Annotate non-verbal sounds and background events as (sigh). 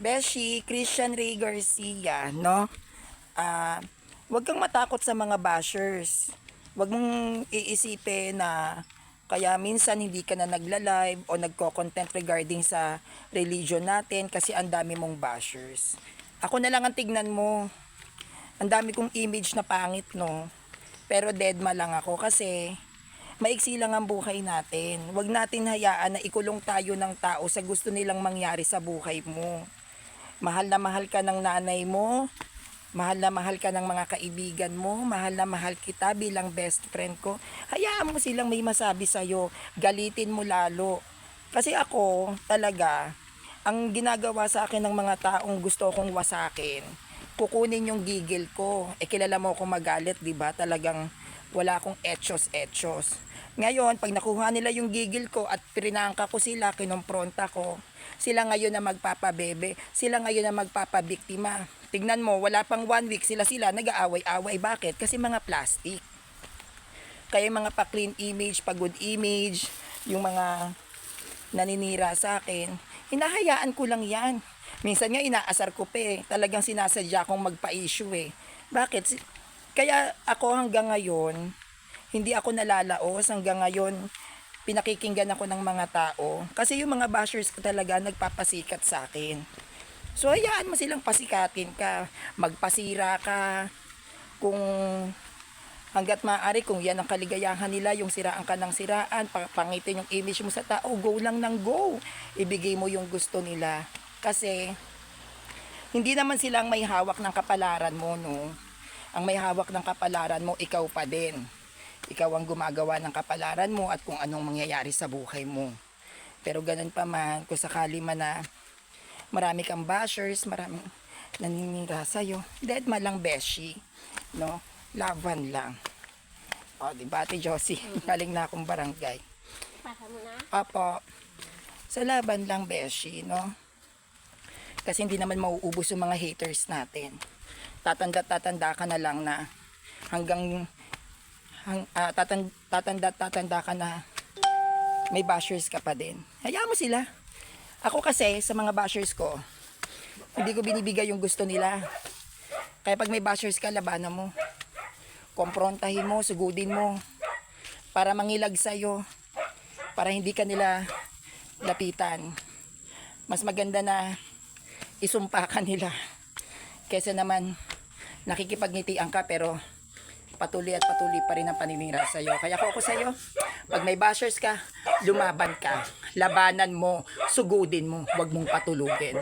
Beshi, Christian Ray Garcia, no? Ah, wag kang matakot sa mga bashers. Wag mong iisipin na kaya minsan hindi ka na nagla-live o nagko-content regarding sa religion natin kasi ang dami mong bashers. Ako na lang ang tignan mo. Ang dami kong image na pangit, no? Pero deadma lang ako kasi maiksi lang ang buhay natin. Huwag natin hayaan na ikulong tayo ng tao sa gusto nilang mangyari sa buhay mo. Mahal na mahal ka ng nanay mo, mahal na mahal ka ng mga kaibigan mo, mahal na mahal kita bilang best friend ko. Hayaan mo silang may masabi sa'yo, galitin mo lalo. Kasi ako, talaga, ang ginagawa sa akin ng mga taong gusto kong wasakin, kukunin yung gigil ko. Eh kilala mo ako magalit, 'di ba? Talagang wala akong etchos-etchos. Ngayon, pag nakuha nila yung gigil ko at prinangka ko sila, kinompronta ko, sila ngayon na magpapabebe, sila ngayon na magpapabiktima. Tignan mo, wala pang one week, sila-sila nag-aaway-away. Bakit? Kasi mga plastic. Kaya mga pa-clean image, pa-good image, yung mga naninira sa akin, hinahayaan ko lang yan. Minsan nga inaasar ko pa eh. Talagang sinasadya kong magpa-issue eh. Bakit? Kaya ako hanggang ngayon, hindi ako nalalaos hanggang ngayon pinakikinggan ako ng mga tao. Kasi yung mga bashers ko talaga nagpapasikat sa akin. So hayaan mo silang pasikatin ka, magpasira ka, kung hanggat maaari kung yan ang kaligayahan nila, yung siraan ka ng siraan, pa- pangitin yung image mo sa tao, go lang ng go. Ibigay mo yung gusto nila. Kasi hindi naman silang may hawak ng kapalaran mo, no? Ang may hawak ng kapalaran mo, ikaw pa din. Ikaw ang gumagawa ng kapalaran mo at kung anong mangyayari sa buhay mo. Pero ganun pa man, kung sakali man na marami kang bashers, maraming naninira sa'yo, dead man lang beshi, no? Laban lang. O, di ba, Ate Josie? (laughs) Galing na akong barangay. Pasa mo na? Apo, sa laban lang, Beshi, no? Kasi hindi naman mauubos yung mga haters natin. Tatanda-tatanda ka na lang na hanggang hang, ah, tatan- tatanda-tatanda ka na may bashers ka pa din. Hayaan mo sila. Ako kasi, sa mga bashers ko, hindi ko binibigay yung gusto nila. Kaya pag may bashers ka, labanan mo. Komprontahin mo, sugudin mo. Para mangilag sa'yo para hindi ka nila lapitan. Mas maganda na isumpa ka nila kaysa naman nakikipagngitian ka pero patuloy at patuloy pa rin ang paninira sa iyo. Kaya kung ako sa iyo, pag may bashers ka, lumaban ka. Labanan mo, sugudin mo, huwag mong patulugin.